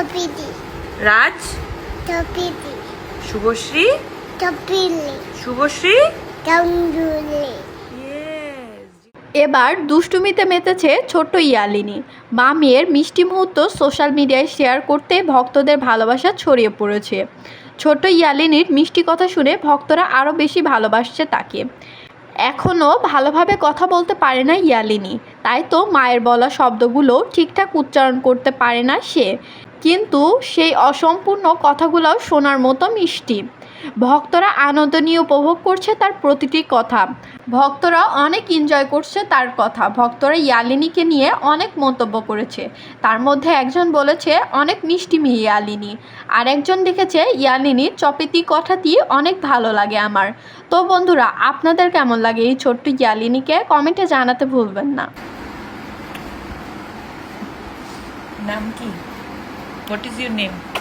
টপিদি রাজ টপিদি শুভশ্রী টপিলি শুভশ্রী এবার দুষ্টুমিতে মেতেছে ছোট্ট ইয়ালিনী। মা মেয়ের মিষ্টি মুহূর্ত সোশ্যাল মিডিয়ায় শেয়ার করতে ভক্তদের ভালোবাসা ছড়িয়ে পড়েছে। ছোট্ট ইয়ালিনীর মিষ্টি কথা শুনে ভক্তরা আরও বেশি ভালোবাসছে তাকে। এখনও ভালোভাবে কথা বলতে পারে না ইয়ালিনী। তাই তো মায়ের বলা শব্দগুলো ঠিকঠাক উচ্চারণ করতে পারে না সে। কিন্তু সেই অসম্পূর্ণ কথাগুলোও শোনার মতো মিষ্টি। ভক্তরা আনন্দ নিয়ে উপভোগ করছে তার প্রতিটি কথা। ভক্তরা অনেক এনজয় করছে তার কথা। ভক্তরা ইয়ালিনীকে নিয়ে অনেক মন্তব্য করেছে। তার মধ্যে একজন বলেছে, অনেক মিষ্টি মেয়ে ইয়ালিনী। আর একজন লিখেছে ইয়ালিনীর চপেতি কথাটি অনেক ভালো লাগে আমার। তো বন্ধুরা, আপনাদের কেমন লাগে এই ছোট্ট ইয়ালিনীকে কমেন্টে জানাতে ভুলবেন না। নাম কি? What is your name?